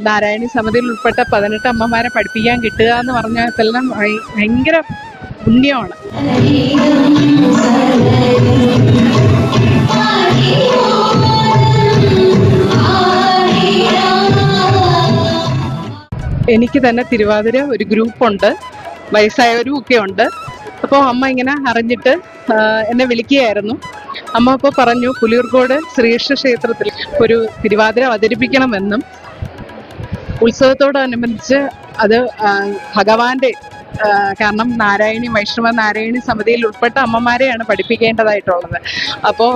നാരായണി സമിതിയിൽ ഉൾപ്പെട്ട പതിനെട്ട് അമ്മമാരെ പഠിപ്പിക്കാൻ കിട്ടുക എന്ന് പറഞ്ഞാൽ ഇതെല്ലാം ഭയ- ഭയങ്കര പുണ്യമാണ്. എനിക്ക് തന്നെ തിരുവാതിര ഒരു ഗ്രൂപ്പുണ്ട്. വയസ്സായവരും ഒക്കെ ഉണ്ട്. അപ്പോൾ അമ്മ ഇങ്ങനെ അറിഞ്ഞിട്ട് എന്നെ വിളിക്കുകയായിരുന്നു. അമ്മ അപ്പോൾ പറഞ്ഞു പുലിയൂർക്കോട് ശ്രീകൃഷ്ണ ക്ഷേത്രത്തിൽ ഒരു തിരുവാതിര അവതരിപ്പിക്കണമെന്നും ഉത്സവത്തോടനുബന്ധിച്ച് അത് ഭഗവാന്റെ കാരണം നാരായണി വൈഷ്ണവ നാരായണി സമിതിയിൽ ഉൾപ്പെട്ട അമ്മമാരെയാണ് പഠിപ്പിക്കേണ്ടതായിട്ടുള്ളത്. അപ്പോൾ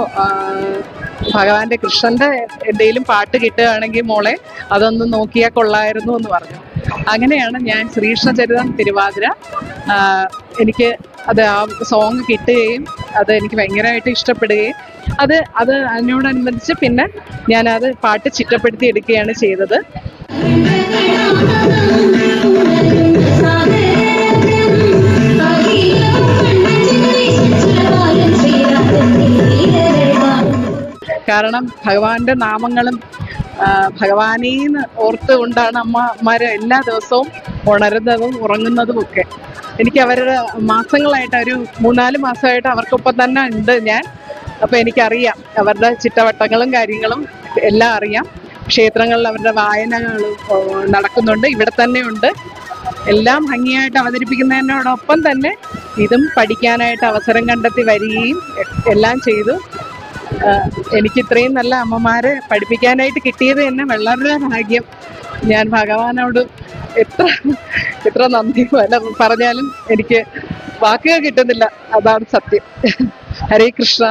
ഭഗവാന്റെ കൃഷ്ണന്റെ എന്തെങ്കിലും പാട്ട് കിട്ടുകയാണെങ്കിൽ മോളെ അതൊന്ന് നോക്കിയാൽ കൊള്ളായിരുന്നു എന്ന് പറഞ്ഞു. അങ്ങനെയാണ് ഞാൻ ശ്രീകൃഷ്ണ ചരിതം തിരുവാതിര എനിക്ക് അത് ആ സോങ് കിട്ടുകയും അത് എനിക്ക് ഭയങ്കരമായിട്ട് ഇഷ്ടപ്പെടുകയും അത് അത് അതിനോടനുബന്ധിച്ച് പിന്നെ ഞാനത് പാട്ട് ചിട്ടപ്പെടുത്തി എടുക്കുകയാണ് ചെയ്തത്. കാരണം ഭഗവാന്റെ നാമങ്ങളും ആ, ഓർത്ത് കൊണ്ടാണ് അമ്മമാര് എല്ലാ ദിവസവും ഉണരുന്നതും ഉറങ്ങുന്നതും ഒക്കെ. എനിക്ക് അവരുടെ മാസങ്ങളായിട്ട് ഒരു മൂന്നാൽ മാസമായിട്ട് അവർക്കൊപ്പം തന്നെ ഉണ്ട് ഞാൻ. അപ്പൊ എനിക്കറിയാം അവരുടെ ചിട്ടവട്ടങ്ങളും കാര്യങ്ങളും എല്ലാം അറിയാം. ക്ഷേത്രങ്ങളിൽ അവരുടെ വായനകൾ നടക്കുന്നുണ്ട് ഇവിടെ തന്നെ ഉണ്ട്. എല്ലാം ഭംഗിയായിട്ട് അവതരിപ്പിക്കുന്നതിനോടൊപ്പം തന്നെ ഇതും പഠിക്കാനായിട്ട് അവസരം കണ്ടെത്തി വരികയും എല്ലാം ചെയ്തു. എനിക്ക് ഇത്രയും നല്ല അമ്മമാരെ പഠിപ്പിക്കാനായിട്ട് കിട്ടിയത് തന്നെ വളരെ ഭാഗ്യം. ഞാൻ ഭഗവാനോട് എത്ര എത്ര നന്ദി പറഞ്ഞാലും എനിക്ക് വാക്കുകൾ കിട്ടുന്നില്ല. അതാണ് സത്യം. ഹരേ കൃഷ്ണ.